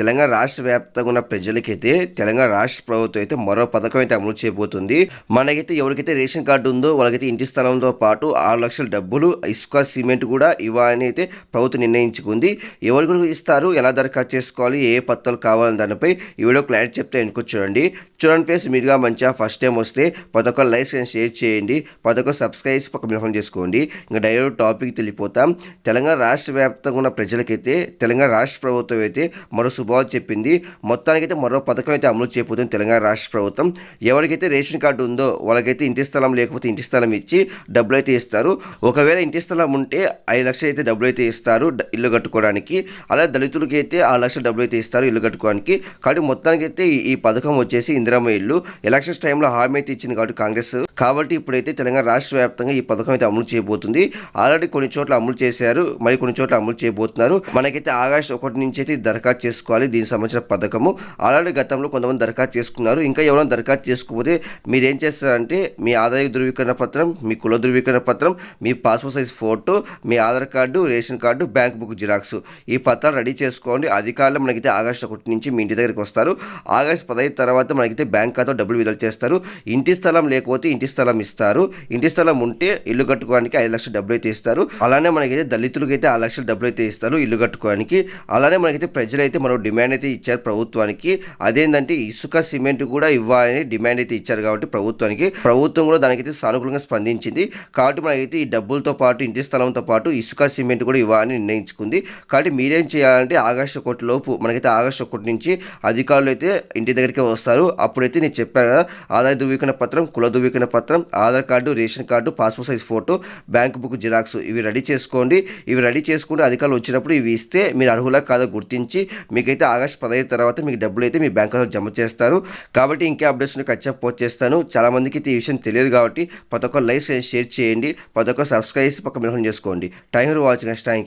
తెలంగాణ రాష్ట్ర వ్యాప్తంగా ఉన్న ప్రజలకైతే తెలంగాణ రాష్ట్ర ప్రభుత్వం అయితే మరో పథకం అయితే అమలు చేయబోతుంది. మనకైతే ఎవరికైతే రేషన్ కార్డు ఉందో వాళ్ళకైతే ఇంటి స్థలంతో పాటు ఆరు లక్షల డబ్బులు ఇసుక సిమెంట్ కూడా ఇవ్వాలని అయితే ప్రభుత్వం నిర్ణయించుకుంది. ఎవరికి ఇస్తారు? ఎలా దరఖాస్తు చేసుకోవాలి? ఏ పత్రాలు కావాలని దానిపై ఈవిడో క్లారిటీ చెప్తే ఎన్నుకో చూడండి. చూడండి ఫ్రెండ్స్ మీరుగా మంచిగా ఫస్ట్ టైం వస్తే పదొక ఒక్క లైక్స్ అండ్ షేర్ చేయండి. ప్రతి సబ్స్క్రైబ్ చేసి పక్క మిలహం చేసుకోండి. ఇంకా డైరెక్ట్ టాపిక్ తెలిపోతాం తెలంగాణ రాష్ట్ర వ్యాప్తంగా ఉన్న ప్రజలకైతే తెలంగాణ రాష్ట్ర ప్రభుత్వం అయితే మరో శుభవార్త చెప్పింది. మొత్తానికైతే మరో పథకం అయితే అమలు చేయబోతుంది తెలంగాణ రాష్ట్ర ప్రభుత్వం. ఎవరికైతే రేషన్ కార్డు ఉందో వాళ్ళకైతే ఇంటి స్థలం లేకపోతే ఇంటి స్థలం ఇచ్చి డబ్బులు అయితే ఇస్తారు. ఒకవేళ ఇంటి స్థలం ఉంటే ఐదు లక్షలు అయితే డబ్బులు అయితే ఇస్తారు ఇల్లు కట్టుకోవడానికి. అలాగే దళితులకి అయితే ఆరు లక్షల డబ్బులు అయితే ఇస్తారు ఇల్లు కట్టుకోవడానికి. కాబట్టి మొత్తానికి అయితే ఈ- పథకం వచ్చేసి ఇందిరమ్మ ఇల్లు. ఎలక్షన్స్ టైంలో హామీ అయితే ఇచ్చింది కాబట్టి కాంగ్రెస్. కాబట్టి ఇప్పుడైతే తెలంగాణ రాష్ట్ర వ్యాప్తంగా ఈ పథకం అయితే అమలు చేయబోతుంది. ఆల్రెడీ కొన్ని చోట్ల అమలు చేశారు. మరి కొన్ని చోట్ల అమలు చేయబోతున్నారు. మనకైతే ఆగస్టు ఒకటి నుంచి అయితే దరఖాస్తు చేసుకోవాలి. దీనికి సంబంధించిన పథకము. ఆల్రెడీ గతంలో కొంతమంది దరఖాస్తు చేసుకున్నారు. ఇంకా ఎవరైనా దరఖాస్తు చేసుకోకపోతే మీరు ఏం చేస్తారంటే మీ ఆదాయ ధృవీకరణ పత్రం మీ కుల ధృవీకరణ పత్రం మీ పాస్పోర్ట్ సైజ్ ఫోటో మీ Aadhaar card ration card bank book xerox. ఈ పత్రాలు రెడీ చేసుకోండి. అధికారులు మనకైతే ఆగస్టు ఒకటి నుంచి మీ ఇంటి దగ్గరికి వస్తారు. ఆగస్టు పదహైదు తర్వాత మనకైతే బ్యాంక్ ఖాతా డబ్బులు విడుదల చేస్తారు. ఇంటి స్థలం లేకపోతే ఇంటి స్థలం ఇస్తారు. ఇంటి స్థలం ఉంటే ఇల్లు కట్టుకోవడానికి ఐదు లక్షల డబ్బులు అయితే ఇస్తారు. అలానే మనకైతే దళితులకి అయితే ఆరు లక్షల డబ్బులు అయితే ఇస్తారు ఇల్లు కట్టుకోవడానికి. అలానే మనకైతే ప్రజలైతే మరో డిమాండ్ అయితే ఇచ్చారు ప్రభుత్వానికి. అదేంటంటే ఇసుక సిమెంట్ కూడా ఇవ్వాలని డిమాండ్ అయితే ఇచ్చారు కాబట్టి ప్రభుత్వానికి. ప్రభుత్వం కూడా దానికైతే సానుకూలంగా స్పందించింది. కాబట్టి మనకైతే ఈ డబ్బులతో పాటు ఇంటి స్థలంతో పాటు ఇసుక సిమెంట్ కూడా ఇవ్వాలని నిర్ణయించుకుంది. కాబట్టి మీరేం చేయాలంటే ఆగస్టు ఒకటి లోపు మనకైతే ఆగస్టు ఒకటి నుంచి అధికారులు అయితే ఇంటి దగ్గరికి వస్తారు. అప్పుడైతే నేను చెప్పాను కదా ఆదాయ ధృవీకరణ పత్రం కుల ధృవీకరణ పత్రం Aadhaar card ration card passport size photo bank book xerox ఇవి రెడీ చేసుకోండి. ఇవి రెడీ చేసుకుంటే అధికారులు వచ్చినప్పుడు ఇవి ఇస్తే మీరు అర్హులా కాదో గుర్తించి మీకు మీకైతే ఆగస్టు పదహైదు తర్వాత మీకు డబ్బులు అయితే మీ బ్యాంక్ అకౌంట్ జమ చేస్తారు. కాబట్టి ఇంకే అప్డేట్స్ ఖచ్చితంగా పోస్ట్ చేస్తాను. చాలా మందికి అయితే ఈ విషయం తెలియదు కాబట్టి ప్రతి ఒక్క లైక్ షేర్ చేయండి. ప్రతి ఒక్క సబ్స్క్రైబ్ చేసి పక్క మిలహం చేసుకోండి. Thank you for watching. Next thank